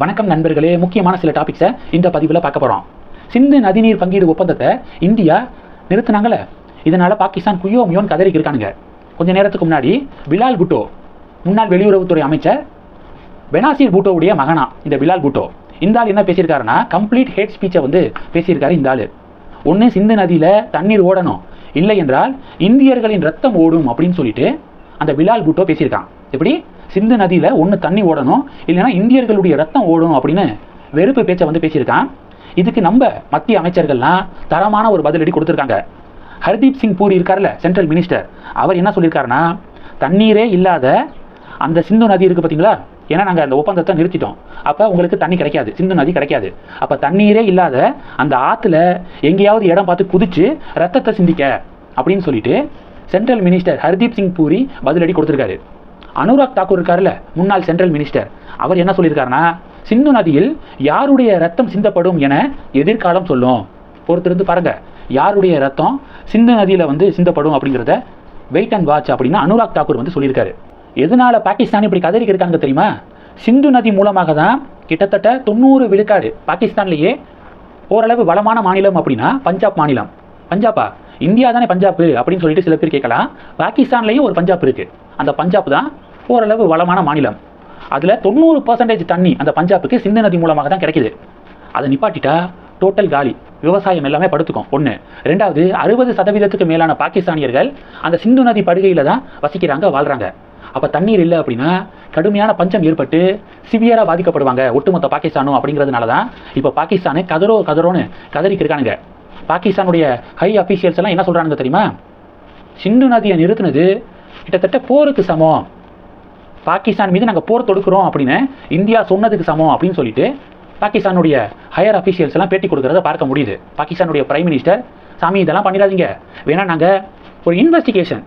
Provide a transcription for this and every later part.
வணக்கம் நண்பர்களே முக்கியமான சில டாபிக்ஸை இந்த பதிவில் பார்க்க போகிறோம் சிந்து நதிநீர் பங்கீடு ஒப்பந்தத்தை இந்தியா நிறுத்தினாங்கல்ல இதனால பாகிஸ்தான் குயோ மியோன் கதறிக்கு இருக்கானுங்க. கொஞ்ச நேரத்துக்கு முன்னாடி பிலால் புட்டோ முன்னாள் வெளியுறவுத்துறை அமைச்சர் பெனாசிர் பூட்டோவுடைய மகனா இந்த பிலால் பூட்டோ. இந்த ஆள் என்ன பேசியிருக்காருன்னா கம்ப்ளீட் ஹேட் ஸ்பீச்சை வந்து பேசியிருக்காரு இந்த ஆள். ஒன்று சிந்து நதியில் தண்ணீர் ஓடணும். இல்லை என்றால் இந்தியர்களின் ரத்தம் ஓடும் அப்படின்னு சொல்லிட்டு அந்த பிலால் பூட்டோ பேசியிருக்கான். எப்படி? சிந்து நதியில் ஒன்று தண்ணி ஓடணும். இல்லைன்னா இந்தியர்களுடைய ரத்தம் ஓடும் அப்படின்னு வெறுப்பு பேச்சை வந்து பேசியிருக்கான். இதுக்கு நம்ம மத்திய அமைச்சர்கள்லாம் தரமான ஒரு பதிலடி கொடுத்துருக்காங்க. ஹர்தீப் சிங் பூரி இருக்கார்ல சென்ட்ரல் மினிஸ்டர் அவர் என்ன சொல்லியிருக்காருன்னா தண்ணீரே இல்லாத அந்த சிந்து நதி இருக்குது பார்த்தீங்களா? ஏன்னா நாங்கள் அந்த ஒப்பந்தத்தை நிறுத்திட்டோம். அப்போ உங்களுக்கு தண்ணி கிடைக்காது. சிந்து நதி கிடைக்காது. அப்போ தண்ணீரே இல்லாத அந்த ஆற்றுல எங்கேயாவது இடம் பார்த்து குதிச்சு ரத்தத்தை சிந்திக்க அப்படின்னு சொல்லிட்டு சென்ட்ரல் மினிஸ்டர் ஹர்தீப் சிங் பூரி பதிலடி கொடுத்துருக்காரு. அனுராக் தாக்கூர் இருக்காருல்ல முன்னாள் சென்ட்ரல் மினிஸ்டர் அவர் என்ன சொல்லியிருக்காருன்னா சிந்து நதியில் யாருடைய ரத்தம் சிந்தப்படும் என எதிர்காலம் சொல்லும். பொறுத்திருந்து பாருங்க யாருடைய ரத்தம் சிந்து நதியில் வந்து சிந்தப்படும் அப்படிங்கிறத வெயிட் அண்ட் வாட்ச் அப்படின்னு அனுராக் தாக்கூர் வந்து சொல்லியிருக்காரு. எதனால பாகிஸ்தான் இப்படி கதறிக்கு இருக்காங்க தெரியுமா? சிந்து நதி மூலமாக தான் கிட்டத்தட்ட தொண்ணூறு விழுக்காடு பாகிஸ்தான்லேயே ஓரளவு வளமான மாநிலம் அப்படின்னா பஞ்சாப் மாநிலம். பஞ்சாபா இந்தியா தானே பஞ்சாப் அப்படின்னு சொல்லிட்டு சில பேர் கேட்கலாம். பாகிஸ்தான்லேயும் ஒரு பஞ்சாப் இருக்குது அந்த பஞ்சாப் தான் ஓரளவு வளமான மாநிலம். அதில் தொண்ணூறு பர்சன்டேஜ் தண்ணி அந்த பஞ்சாப்புக்கு சிந்து நதி மூலமாக தான் கிடைக்குது. அதை நிப்பாட்டிட்டா டோட்டல் காலி விவசாயம் எல்லாமே படுத்துக்கும். ஒன்று ரெண்டாவது அறுபது சதவீதத்துக்கு மேலான பாகிஸ்தானியர்கள் அந்த சிந்து நதி படுகையில் தான் வசிக்கிறாங்க வாழ்கிறாங்க அப்போ தண்ணீர் இல்லை அப்படின்னா கடுமையான பஞ்சம் ஏற்பட்டு சிவியராக பாதிக்கப்படுவாங்க ஒட்டுமொத்த பாகிஸ்தானும் அப்படிங்கிறதுனால தான் இப்போ பாகிஸ்தானு கதரோ கதரோன்னு கதறிக்கு இருக்கானுங்க பாகிஸ்தானுடைய ஹை அஃபீஷியல்ஸ் எல்லாம் என்ன சொல்கிறானுங்க தெரியுமா? சிந்து நதியை நிறுத்தினது கிட்டத்தட்ட போருக்கு சமம். பாகிஸ்தான் மீது நாங்கள் போர் தொடுக்கிறோம் அப்படின்னு இந்தியா சொன்னதுக்கு சமம் அப்படின்னு சொல்லிட்டு பாகிஸ்தானுடைய ஹையர் அஃபீஷியல்ஸ் எல்லாம் பேட்டி கொடுக்குறத பார்க்க முடியுது. பாகிஸ்தானுடைய பிரைம் மினிஸ்டர் சாமி இதெல்லாம் பண்ணிடாதீங்க. வேணா நாங்கள் ஒரு இன்வெஸ்டிகேஷன்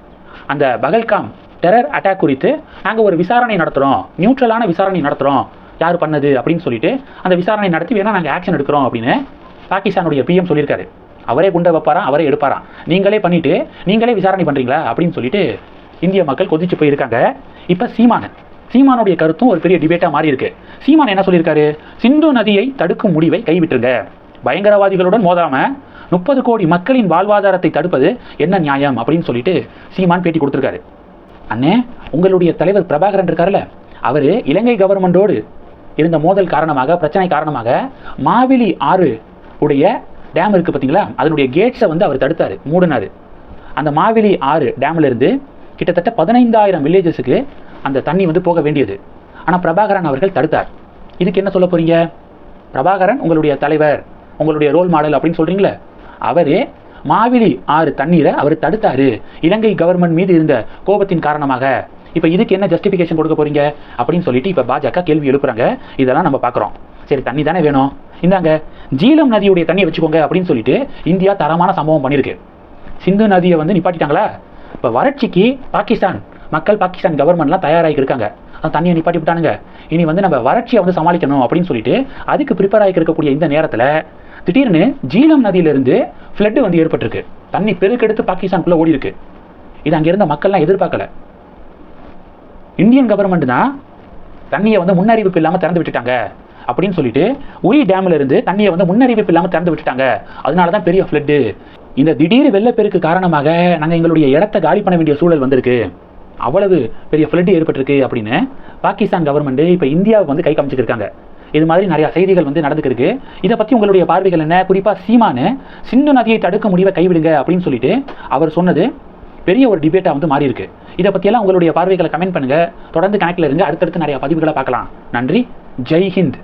அந்த பகல்காம் டெரர் அட்டாக் குறித்து நாங்கள் ஒரு விசாரணை நடத்துகிறோம் நியூட்ரலான விசாரணை நடத்துகிறோம் யார் பண்ணது அப்படின்னு சொல்லிட்டு அந்த விசாரணை நடத்தி வேணால் நாங்கள் ஆக்ஷன் எடுக்கிறோம் அப்படின்னு பாகிஸ்தானுடைய பிஎம் சொல்லியிருக்காரு. அவரே குண்டை வைப்பாராம் அவரே எடுப்பாராம் நீங்களே பண்ணிவிட்டு நீங்களே விசாரணை பண்ணுறீங்களா அப்படின்னு சொல்லிட்டு இந்திய மக்கள் கொதிச்சு போயிருக்காங்க. இப்போ சீமானன். சீமானுடைய கருத்தும் ஒரு பெரிய டிபேட்டாக மாறி இருக்கு. சீமான் என்ன சொல்லியிருக்காரு? சிந்து நதியை தடுக்கும் முடிவை கைவிட்டுருங்க. பயங்கரவாதிகளுடன் மோதாம முப்பது கோடி மக்களின் வாழ்வாதாரத்தை தடுப்பது என்ன நியாயம் அப்படின்னு சொல்லிட்டு சீமான் பேட்டி கொடுத்துருக்காரு. அண்ணே உங்களுடைய தலைவர் பிரபாகரன் இருக்காருல்ல அவர் இலங்கை கவர்மெண்டோடு இருந்த மோதல் காரணமாக பிரச்சனை காரணமாக மாவிலி ஆறு உடைய டேம் இருக்குது பார்த்தீங்களா அதனுடைய கேட்ஸை வந்து அவர் தடுத்தார் மூடினார். அந்த மாவிலி ஆறு டேம்ல இருந்து கிட்டத்தட்ட பதினைந்தாயிரம் வில்லேஜஸுக்கு அந்த தண்ணி வந்து போக வேண்டியது. ஆனால் பிரபாகரன் அவர்கள் தடுத்தார். இதுக்கு என்ன சொல்ல போறீங்க? பிரபாகரன் உங்களுடைய தலைவர் உங்களுடைய ரோல் மாடல் அப்படின்னு சொல்றீங்களே அவரே மாவிலி ஆறு தண்ணீரை அவர் தடுத்தாரு. இலங்கை கவர்மெண்ட் மீது இருந்த கோபத்தின் காரணமாக. இப்போ இதுக்கு என்ன ஜஸ்டிஃபிகேஷன் கொடுக்க போறீங்க? அப்படின்னு சொல்லிட்டு இப்போ பாஜக கேள்வி எழுப்புறாங்க. இதெல்லாம் நம்ம பார்க்குறோம் சரி தண்ணி தானே வேணும். இந்தாங்க ஜீலம் நதியுடைய தண்ணியை வச்சுக்கோங்க அப்படின்னு சொல்லிட்டு இந்தியா தரமான சம்பவம் பண்ணியிருக்கு. சிந்து நதியை வந்து நிப்பாட்டிட்டாங்களா? இப்போ வறட்சிக்கு பாகிஸ்தான் மக்கள் பாகிஸ்தான் கவர்மெண்ட்லாம் தயாராகி இருக்காங்க. தண்ணியை நிப்பாட்டி விட்டானுங்க. இனி வந்து நம்ம வறட்சியை வந்து சமாளிக்கணும் அப்படின்னு சொல்லிட்டு அதுக்கு ப்ரிப்பேர் ஆகி இருக்கக்கூடிய இந்த நேரத்தில் திடீர்னு ஜீலம் நதியிலிருந்து ஃப்ளட்டு வந்து ஏற்பட்டிருக்கு. தண்ணி பெருக்கெடுத்து பாகிஸ்தானுக்குள்ளே ஓடி இருக்கு இது அங்கே இருந்த மக்கள்லாம் எதிர்பார்க்கல. இந்தியன் கவர்மெண்ட் தான் தண்ணியை வந்து முன்னறிவிப்பு இல்லாமல் திறந்து விட்டுட்டாங்க அப்படின்னு சொல்லிட்டு உரி டேம்ல இருந்து தண்ணியை வந்து முன்னறிவிப்பு இல்லாமல் திறந்து விட்டுட்டாங்க. அதனால தான் பெரிய ஃப்ளட்டு இந்த திடீர் வெள்ளப்பெருக்கு காரணமாக நாங்கள் எங்களுடைய இடத்த காலி பண்ண வேண்டிய சூழல் வந்திருக்கு. அவ்வளவு பெரிய ஃப்ளட் ஏற்பட்டிருக்கு அப்படின்னு பாகிஸ்தான் கவர்மெண்ட் இப்போ இந்தியாவுக்கு வந்து கை காமிச்சிருக்காங்க இது மாதிரி நிறைய செய்திகள் வந்து நடந்துக்கிருக்கு இதை பற்றி உங்களுடைய பார்வைகள் என்ன? குறிப்பாக சீமானு சிந்து நதியை தடுக்க முடிவை கைவிடுங்க அப்படின்னு சொல்லிட்டு அவர் சொன்னது பெரிய ஒரு டிபேட்டாக வந்து மாறி இருக்கு இதை பற்றியெல்லாம் உங்களுடைய பார்வைகளை கமெண்ட் பண்ணுங்கள் தொடர்ந்து கணக்கில் இருங்க. அடுத்தடுத்து நிறைய பதிவுகளை பார்க்கலாம். நன்றி. ஜெய் ஹிந்த்.